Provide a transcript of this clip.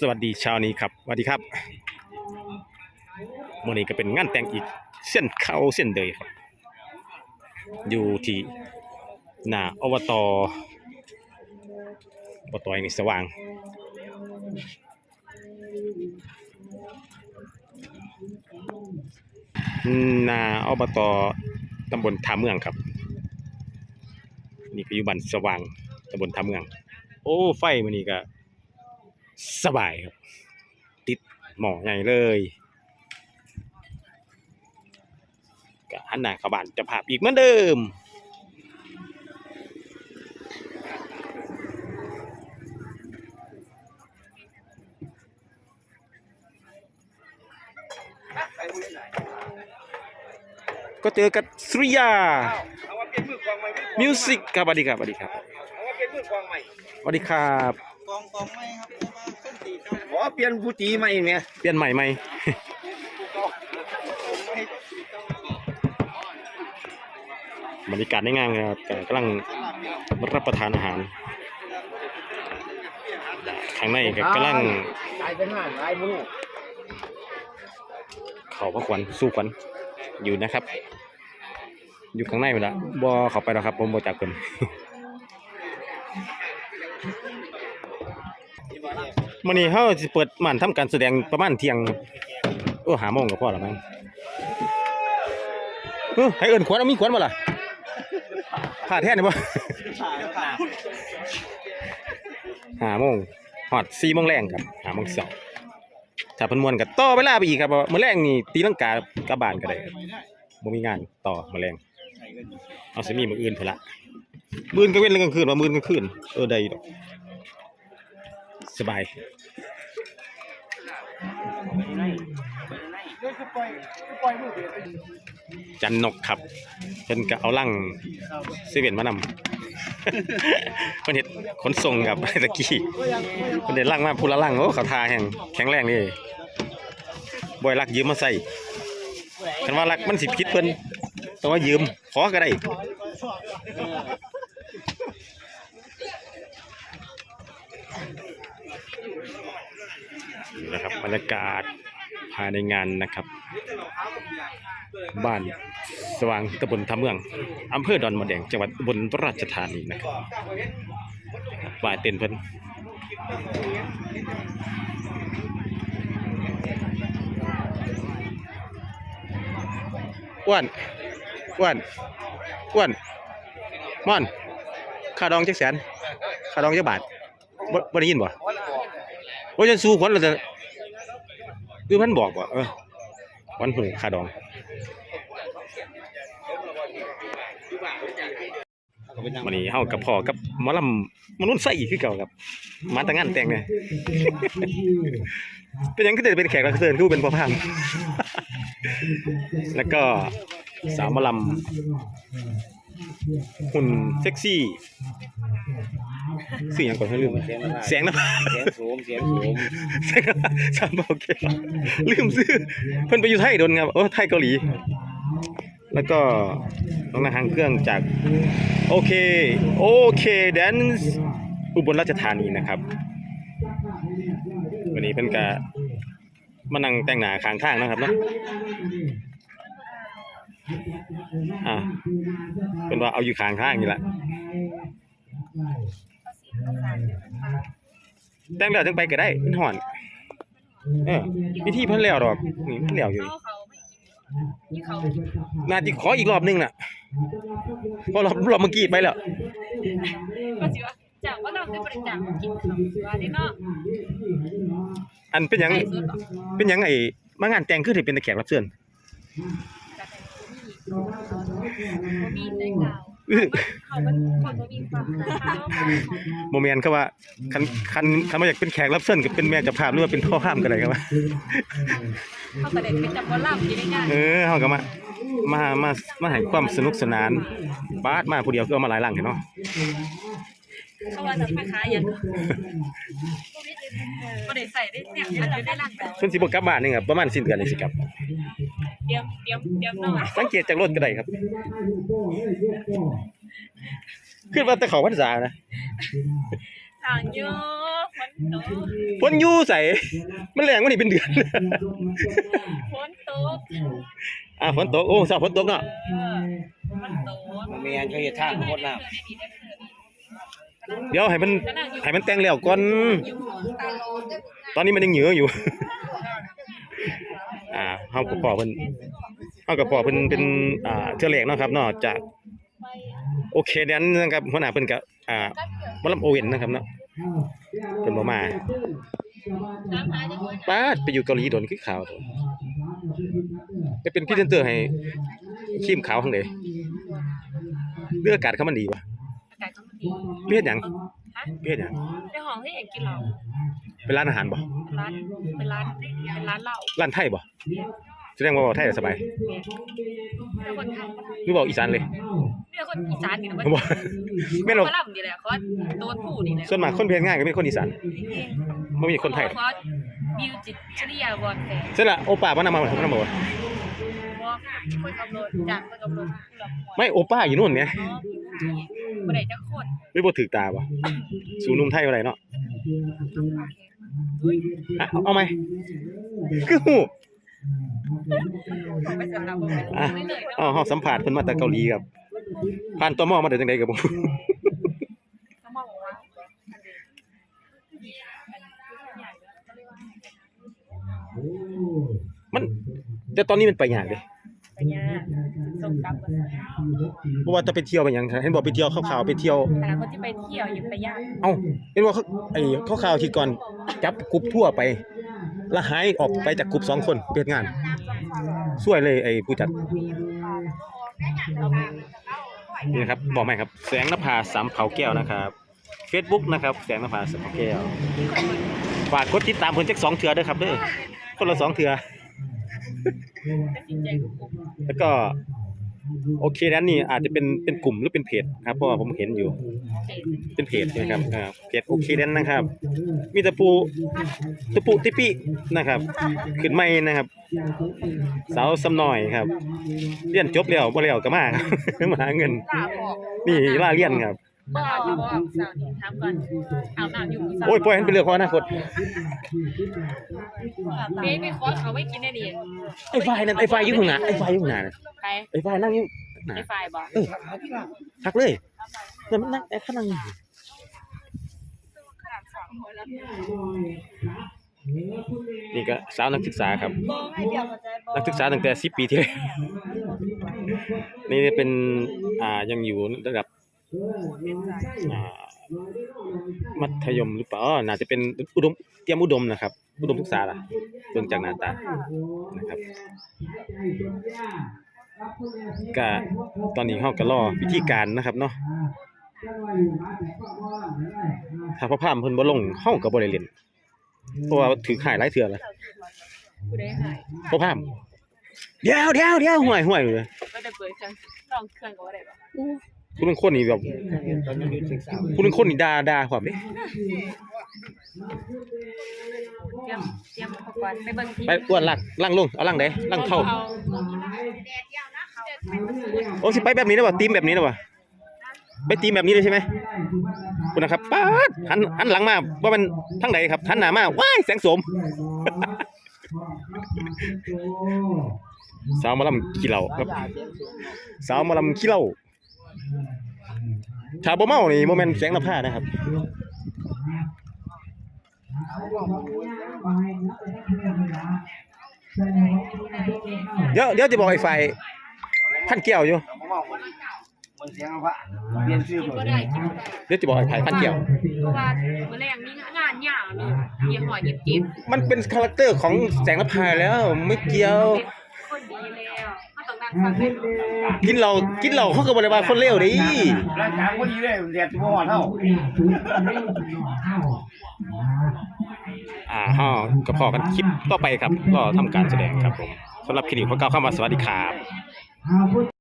สวัสดีเช้านี้ครับสวัสดีครับวันนี้ก็เป็นงานแต่งอีกเส้นเข้าเส้นเดยครับ อยู่ที่หน้าอบตอบตแห่งนี้สว่างหน้าอบตตำบลท่าเมืองครับ นี่ก็อยู่บ้านสว่างตำบลท่าเมือง โอ้ไฟมันนี่ก็ สบายครับ ติดหมอใหญ่เลยก็หันหน้าเข้าบ้านจะภาพอีกเหมือนเดิมก็เจอกับสุริยา มิวสิกครับสวัสดีครับสวัสดีครับสวัสดีครับ กองกองไม่ครับ อเปลี่ยนผู้ตีใหม่เนี่ยเปลี่ยนใหม่ไหม บรรยากาศในงานครับแต่กำลังรับประทานอาหารข้างในก็กำลังตายเป็นห้าตายบุ้งเขาพระขวัญสู้ขวัญอยู่นะครับ อยู่ข้างในไปละบ่เข้าไปแล้วครับผมบ่จักเพิ่น มื้อนี้เฮาสิเปิดม่านทำการแสดงประมาณเที่ยงโอ้หาโมงก็พอล้วมั้งเออให้เอิ้นขวัญเอามีขวัญบ่ล่ะผ่าแท้นี่บ่หาโมงฮอด4โมงแรงครับหาโมงเช้าถ้าเพิ่นมวนก็ต่อเวลาไปอีกครับเพราะว่ามื้อแรงนี่ตีลังกากลับานก็ได้บ่มีงานต่อมื้อแรงเอาสิมีมืออื่นพุ่นละมื้ออื่นก็เว้นกลางคืนว่ามื้ออื่นกลางคืนเออได้ดอก สบายจันนกครับเพิ่นก็เอาลังเซเว่นมานำเพิ่นเฮ็ดขนส่งครับตะกี้เพิ่นได้ลังมาพูละลังโอ้เขาทาแห่งแข็งแรงนี่บ่อยลักยืมมาใส่คันว่าลักมันสิผิดเพิ่นแต่ว่ายืมขอก็ได้ นี่นะครับบรรยากาศภายในงานนะครับ บ้านสว่างตำบลท่าเมืองอำเภอดอนมะแดงจังหวัดอุบลราชธานีนะครับบ่ายเต้นเพิ่นอ้วนอ้วนอ้วนม่อนค่าดองจักแสนค่าดองจักบาทบ่บ่ได้ยินบ่ ว่าจะสู้คนเราจะคือมันบอกบ่เออวันหูค่าดองวันนี้เฮากับพ่อกับหมอลำมนุษย์ใส่คือเก่าครับมาแต่งงานแต่งเนี่ยเป็นยังก็จะเป็นแขกรับเชิญคือเป็นพ่อพามแล้วก็สาวมอลำหุ่นเซ็กซี่ สิ่งอย่างก่อนให้ลืมเสียงนะเสียงสูงเสียงสูงเสียงนะสามโอเคลืมซื้อเพิ่นไปอยู่ไทยโดนครับโอ้ไทยเกาหลี แล้วก็น้องนางหางเครื่องจากโอเคโอเคแดนซ์อุบลราชธานีนะครับ วันนี้เพิ่นก็มานั่งแต่งหน้าข้างทางนะครับเนาะอ่าเป็นว่าเอาอยู่ข้างทางนี่แหละ แต่งแล้วจังไปก็ได้มันห่อน เออพิธีเพิ่นแล้วดอกนี่มันแล้วอยู่นี่เขาไม่กินเขากินเขาน่าจะขออีกรอบหนึงน่ะเพราะรอบรอบเมื่อกี้ไปแล้วก็สิว่าจากว่าเราได้บริจาคมากินเขาสิว่าได้เนาะอันเป็นหยังใส่สุดหรอเป็นหยังไอ้มางานแต่งคือได้เป็นแต่แขกรับเชิญแต่มีในกล่าวอื้อ เขามันคนบ่มีความเขาโมเมนต์ครับว่าคันคันคันมาอยากเป็นแขกรับเชิญก็เป็นแม่เจับภาพหรือว่าเป็นพ่อข้ามก็ได้ครับว่าเขาก็ได้เป็นจับว่าล่ำอยู่ในงานเออเฮาก็มามามามาให้ความสนุกสนานบาสมาผู้เดียวคือเอามาหลายหลังเห็นเนาะ เขาว่าจะไปขายอย่างก็ได้ใส่ได้เนี่ยอันนี้ได้ร่างแบบเพิ่นสิบ่กลับบ้านนี่ครับประมาณสิ้นเดือนนี่สิกลับเตรียมเตรียมเตรียมหน่อยสังเกตจากรถก็ได้ครับคือว่าแต่เขาพรรษานะถทางเยอะฝนตกฝนอยู่ใส่มันแรงมันนี่เป็นเดือนฝนตกอ่าฝนตกโอ้สาวฝนตกเนาะเออฝนตกมันมีอันเขาเฮ็ดทางโคตรน้ เดี๋ยวให้มันให้มันแต่งแล้วก่อน ตอนนี้มันยังเหนืออยู่ อ่าเฮาก็พอเพิ่นเฮาก็พอเพิ่นเป็นอ่าเทือแรกเนาะครับเนาะจากโอเคเดนนะครับหัวหน้าเพิ่นก็อ่าบ่ลำโอเว่นนะครับเนาะเพิ่นบ่มาน้ำหาป้าไปอยู่เกาหลีโดนคือขาวไปเป็นพรีเซนเตอร์ให้ครีมขาวข้างใดเรื่องอากาศเขามันดีวะ อากาศก็ดีเฮ็ดหยังฮะเฮ็ดหยังไปห้องให้เองกินเหล้าเป็นร้านอาหารบ่ร้านเป็นร้านเป็นร้านเหล้าร้านไทยบ่แสดงว่าเว้าไทยได้สบายเป็นคนไทยหรือเว้าอีสานเลย เป็นคนอีสานนี่นะบ่แม่นบ่ฝรั่งนี่แหละเขาโดนผู้นี่แหละส่วนมากคนเพียนง่ายก็เป็นคนอีสานบ่มีคนไทยเพราะบิวจิตจริยาบอลแฟเสร็จละโอป้าบ่นำมาบ่นำมาบ่เพราะคนขับรถจากคนขับรถผู้รับหมดไม่โอป้าอยู่นู่นแหมเนาะ บ่ได้จักคนหรือบ่ถูกตาบ่สู่หนุ่มไทยบ่ได้เนาะอะเอาเอาไหมคือฮู้ไปสำหรับบ่เป็นอะไม่เลยอ๋อเนาะเฮาสัมภาษณ์เพิ่นมาแต่เกาหลีครับผ่านตมมาได้จังได๋ก็บ่เขามองว่ามัน แต่ตอนนี้มันไปยากเด้ ปัญญาส่งกลับมา เพราะว่าจะไปเที่ยวไปหยังครับเห็นบอกไปเที่ยวข่าวๆไปเที่ยว แต่คนที่ไปเที่ยวยังไปยากเอ้าเห็นว่าเขาไอ้ข่าวๆที่ก่อนจับกลุ่มทั่วไปแล้วหายออกไปจากกลุ่มสองคนเปิดงานช่วยเลยไอ้ผู้จัดนี่นะครับบอกไหมครับแสงนภาสามเผาแก้วนะครับ Facebook นะครับ แสงนภาสามเผาแก้วฝากกดติดตามเพิ่นจักสองเทื่อเด้อครับเด้อคนละสองเทื่อตัดสินใจทุกกลุ่มแล้วก็ โอเคนั้นนี่อาจจะเป็นเป็นกลุ่มหรือเป็นเพจครับเพราะว่าผมเห็นอยู่ เป็นเพจนะครับอ่าเพจโอเคนั้นนะครับ มีตะปูตะปูติปินะครับขึ้นไม่นะครับ สาวสำหน่อยครับเรียนจบแล้วบ่แล้วก็มาครับมาหาเงิน นี่ล่าเรียนครับ บ่เอาอยู่บ่เอาสาวนี่ถามก่อนเอาน้ำอยู่สาวโอ้ยปล่อยให้เป็นเรื่องของอนาคตเบ้ไปขอเขาไว้กินได้ดิไอ้ไฟนั่นไอ้ไฟอยู่ข้างหน้าไอ้ไฟอยู่ข้างหน้าน่ะใครไอ้ไฟนั่งอยู่หน้าไอ้ไฟบ่ทักเลยแต่มันนั่งไอ้ข้างนั่งอยู่นี่ก็สาวนักศึกษาครับ นักศึกษาตั้งแต่10ปีที่แล้วนี่เป็นอ่ายังอยู่ระดับอ่า มัธยมหรือเปล่าอ๋อน่าจะเป็นอุดมเตรียมอุดมนะครับ อุดมศึกษาล่ะเบิ่งจากหน้าตานะครับก็ตอนนี้เฮาก็รอวิธีการนะครับเนาะถ้าพ่อพามเพิ่นบ่ลงเฮาก็บ่ได้เล่นเพราะว่าถือข่ายหลายเทื่อแล้วผู้ใดหายพ่อพามเดี๋ยวเดี๋ยวเดี๋ยวห่วยห่วยเลยก็ได้เปิดเครื่องลองเครื่องก็บ่ได้บ่ คุณเป็นคนนี่แบบำตอนนี้อยู่ศึกษาคุณเป็นคนนี่ด่าด่าความเด้เตรียมเตรียมอุปกรณ์ไปเบิ่งที่ไปอ้วนลักล่างลงเอาล่างใดล่างเท่าเอาโอ้สิไปแบบนี้ได้ป่ะตีมแบบนี้ได้ป่ะไปตีมแบบนี้เลยใช่ไหมคุณนะครับป๊าดหันหันหลังมาว่ามันทั้งใดครับหันหน้ามาว้ายแสงโสมสาวหมาลำขี้เหล้าครับ สาวหมาลำขี้เหล้า ถ้าบ่เมานี่บ่แม่นแสงนภานะครับ เดี๋ยวเดี๋ยวจะบอกไอ้ไฟพันเกี่ยวอยู่มันเสียงพระเปลี่ยนชื่อกินหมบ่ดได้กินบ่ได้เดี๋ยวจะบอกไอ้ไฟพันเกี่ยวเพราะว่ามื้อแรกมีงานยาวเลยเยี่ยหอยยิบจิบมันเป็นคาแรคเตอร์ของแสงนภาแล้วไม่เกี่ยว กินเหล้ากินเหล้าเขาก็บ่ได้ว่าคนเลวดิร่างกายพอดีเลยเรียนที่บ่ฮอดเฮาอ่าฮะก็พอกันคลิปต่อไปครับ ก็ทำการแสดงครับผมสำหรับคลินิกขอกล่าวคำว่าสวัสดีครับ